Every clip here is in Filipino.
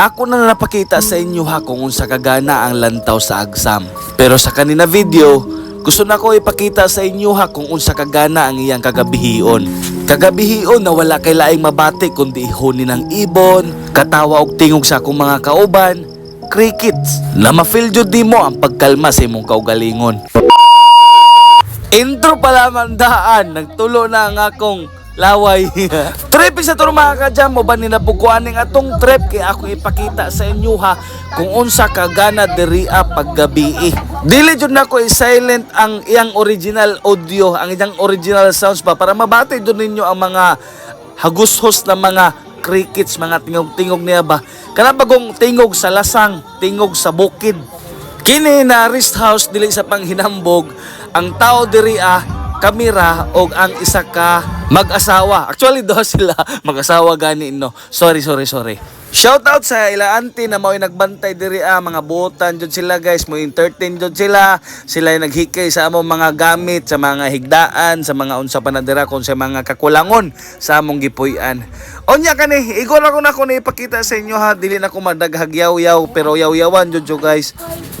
Ako na napakita sa inyo ha kung unsa kagana ang lantaw sa agsam. Pero sa kanina video, gusto na ko ipakita sa inyo ha kung unsa kagana ang iyang kagabihion. Kagabihion na wala kay laing mabati kundi ihuni ng ibon, katawa og tingog sa akong mga kauban, crickets. Na ma-feel jud mo ang pagkalma sa imong kaugalingon. Intro pa lamang daan, nagtulo na ang akong laway. trip sa turo mga kadyam, mo ba ninabukuan ng atong trip kay ako ipakita sa inyo ha kung unsa kagana diri a paggabi. Dili jud nako i-silent ang iyang original audio, ang iyang original sounds pa para mabati jud ninyo ang mga hagushos na mga crickets, mga tingog-tingog niya ba. Kana bagong tingog sa lasang, tingog sa bukid. Kini na rest house dili sa panghinambog ang tao diri ah kamera og ang isa ka mag-asawa. Actually do sila mag-asawa gani no. Sorry sorry sorry. Shout out sa ila auntie na mao'y nagbantay diri ah mga buotan jud sila guys. Mo entertain jud sila. Sila naghikay sa among mga gamit sa mga higdaan sa mga unsa pa na kon sa mga kakulangon sa among gipuy-an. Onya kani igor ako na ko na ipakita sa inyo ha? Dili na ko madaghagyaw-yaw pero yaw-yawan jud guys.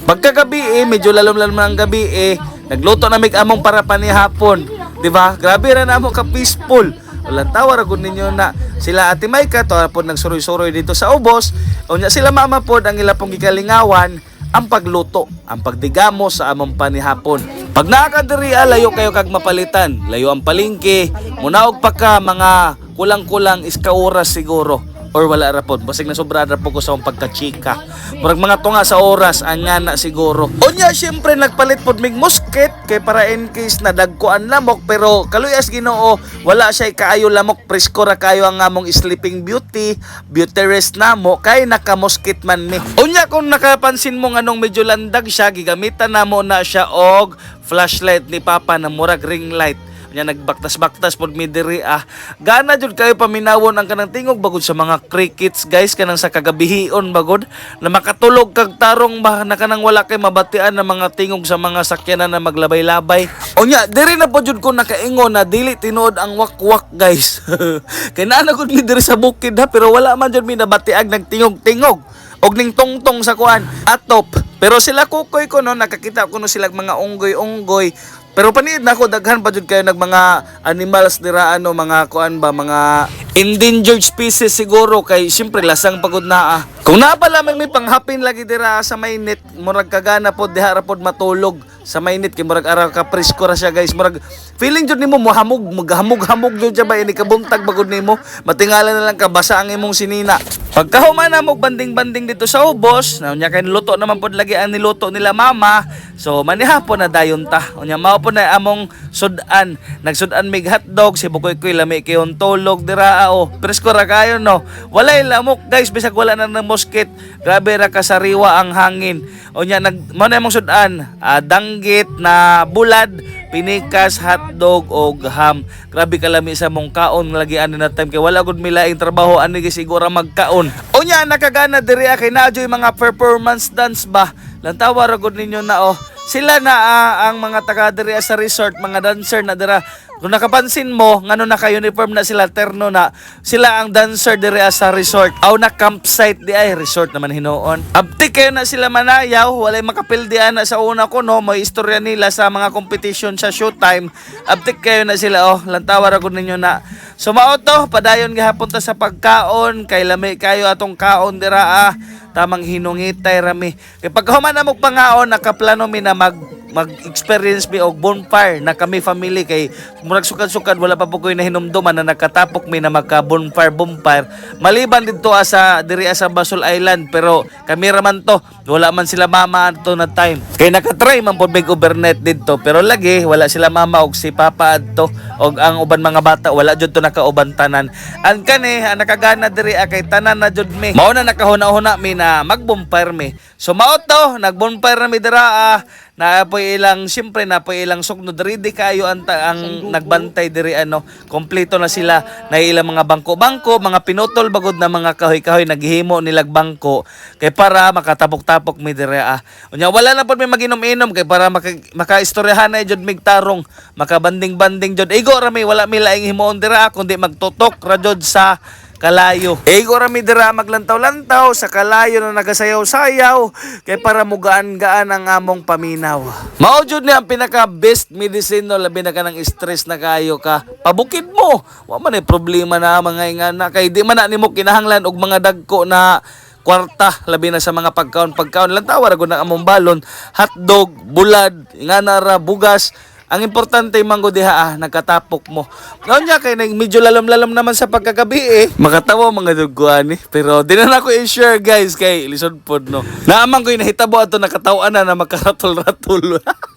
Pagkagabi eh, medyo lalom-lalom ng gabi eh, nagluto na mig among para panihapon. Di ba? Grabe ra na mo ka peaceful. Walang tawa ra gud ninyo na sila Ate Maika to po nagsuroy-suroy dito sa ubos. Unya sila mama pod ang ila pong gikalingawan ang pagluto, ang pagdigamo sa among panihapon. Pag nakakadiri ah, layo kayo kag mapalitan, layo ang palingki, munaog pa ka mga kulang-kulang iska oras siguro or wala ra pod basig na sobra ra ko sa pagkachika. Murag mga tunga sa oras ang nga na siguro. Unya syempre nagpalit pod mig musket kay para in case na dagkuan lamok. Pero kaluyas Ginoo wala siya kaayo lamok. Presko ra kayo ang among sleeping beauty beauty rest namo kay nakamusket man mi unya kung nakapansin mo nganong medyo landag siya gigamitan namo na siya og flashlight ni papa na murag ring light nya nagbaktas-baktas pod mi diri ah. Gana jud kayo paminawon ang kanang tingog bagod sa mga crickets guys kanang sa kagabihion bagod na makatulog kag tarong ba na kanang wala kay mabatian ng mga tingog sa mga sakyanan na maglabay-labay. Unya diri na po jud ko nakaingon na dili tinuod ang wakwak guys. Kay naa na gud mi sa bukid ha pero wala man jud mi nabatiag nagtingog-tingog. Og ning tungtong sa kuan atop. Pero sila kukoy ko no nakakita ko no sila mga unggoy-unggoy pero panid na ako daghan pa jud kayo nag mga animals dira ano mga kuan ba mga endangered species siguro kay syempre lasang pagod na ah. Kung naa pa lamang may panghapin lagi dira sa mainit murag kagana pod diha ra pod matulog sa mainit kay murag ara ka presko ra siya guys. Murag feeling jud nimo mohamog maghamog-hamog jud siya ba ini kabuntag pagod nimo? Matingala na lang ka basa ang imong sinina Pagkahuman na mo banding-banding dito sa ubos, na unya kay luto naman pod lagi ang niluto nila mama. So manihapon na dayon ta. Unya mao po na among sudan. Nagsudan mig hotdog si bukoy koy lami kay tulog dira ah, oh. Presko ra kayo no. Walay lamok guys bisag wala na ng mosquit. Grabe ra ka sariwa ang hangin. Unya nag mo na among sudan. Ah, danggit na bulad pinikas, hotdog o ham. Grabe kalami sa mong kaon lagi ani na time kay wala gud milaing trabaho ani gi siguro magkaon. Unya nakagana diri ah, kay naadyoy mga performance dance ba. Lantawa ra gud ninyo na oh. Sila na ah, ang mga taga diri sa resort, mga dancer na dira. Kung nakapansin mo, ngano naka-uniform na sila, terno na, sila ang dancer diri sa resort. Aw na campsite di ay, resort naman hinoon. Abti kayo na sila manayaw, walay makapildian na sa una ko, no, may istorya nila sa mga competition sa showtime. Abti kayo na sila, oh, lantawar ako ninyo na. So mao to, padayon gihapon ta sa pagkaon, kay lami kayo atong kaon dira ah tamang hinungitay rami. Kay pagkahuman na mo pangaon nakaplano mi na mag mag-experience mi og bonfire na kami family kay murag sukad-sukad wala pa po koy na hinumduman na nakatapok mi na magka bonfire bonfire maliban dito ah, sa diri ah, sa Basol Island pero kami raman to wala man sila mama to na time. Kay nakatry man pod big overnight dito pero lagi wala sila mama og si papa adto og ang uban mga bata wala jud to nakauban tanan. An kani ang nakagana diri ah, kay tanan na jud mi. Mao na nakahuna-huna mi na magbonfire mi. So mao to nagbonfire na mi dira ah, na po ilang siyempre na po ilang sugno diri di kayo ang, ang nagbantay diri ano. Kompleto na sila. Na ilang mga bangko-bangko mga pinutol bagod na mga kahoy-kahoy naghihimo nilag bangko. Kay para makatapok-tapok mi diri ah unya wala na pod may maginom-inom kay para maka, makaistoryahan na jud mig tarong makabanding-banding jud igo ra mi wala mi laing himuon diri ah kundi magtutok ra jud sa kalayo. E ko rami dira maglantaw-lantaw sa kalayo na nagasayaw-sayaw kay para mugaan-gaan ang among paminaw. Mao jud ni ang pinaka best medicine no labi na ka ng stress na kayo ka. Pabukid mo. Wa man ay problema na mga ingana kay di man na nimo kinahanglan og mga dagko na kwarta labi na sa mga pagkaon pagkaon lang tawar ko ng among balon hotdog bulad ingana ra bugas ang importante manggo diha ah, nagkatapok mo. Ngayon niya kay medyo lalam-lalam naman sa pagkagabi eh. Makatawa mga duguan eh. Pero di na ako i-share guys kay lisod pod no. Naaman ko yung nahitabo ato nakatawan na na magkaratol-ratol.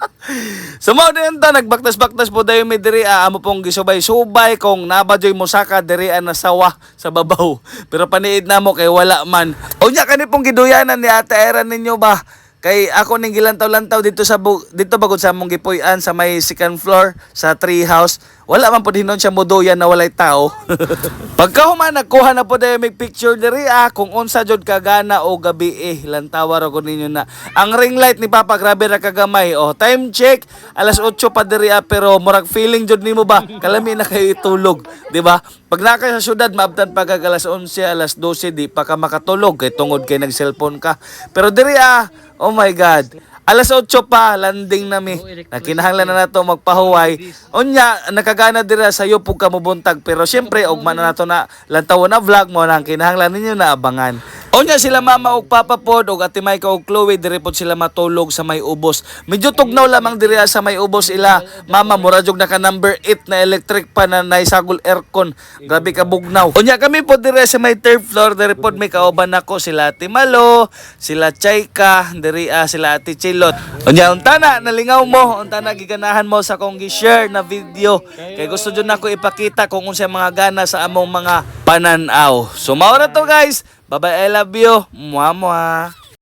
so mo din ta nagbaktas-baktas po dayon mi diri ah, amo pong gisubay-subay kung nabadyoy mo saka diri ah, nasawa sa babaw. Pero paniid na mo kay wala man. Unya kani pong giduyanan ni Ate Era ninyo ba? Kay ako ning gilantaw-lantaw dito sa dito bagod sa among gipuy-an sa may second floor sa tree house. Wala man pud hinon siya moduyan na walay tao. Pagka human nagkuha na po dayo mig picture diri ah kung unsa jud kagana o gabi eh lantawar ko ninyo na. Ang ring light ni Papa grabe ra kagamay. Oh, time check alas 8 pa diri ah pero murag feeling jud nimo ba kalami na kayo itulog, di ba? Pag naka sa syudad maabtan pa kag alas 11 alas 12 di pa ka makatulog kay tungod kay nag cellphone ka. Pero diri ah Oh my God. Alas 8 pa, landing na mi. Nakinahanglan na nato magpahuway. Unya, nakagana dira sa iyo pug kamubuntag. Pero syempre, ugma na nato na lantaw na vlog mo nang kinahanglan ninyo na abangan. Unya sila mama ug papa pod ug ate Mike ug Chloe diri pod sila matulog sa may ubos. Medyo tugnaw lamang diri sa may ubos ila. Mama mura jog naka number 8 na electric pa na naisagol aircon. Grabe ka bugnaw. Unya kami pod diri sa may third floor diri pod may kauban nako sila Ate Malo, sila Chaika, diri ah, sila Ate Chilot. Unya unta na nalingaw mo, unta na giganahan mo sa kong gi-share na video. Kay gusto jud nako ipakita kung unsa mga gana sa among mga pananaw. So mao na to guys. Bye bye, I love you. Mwah mwah.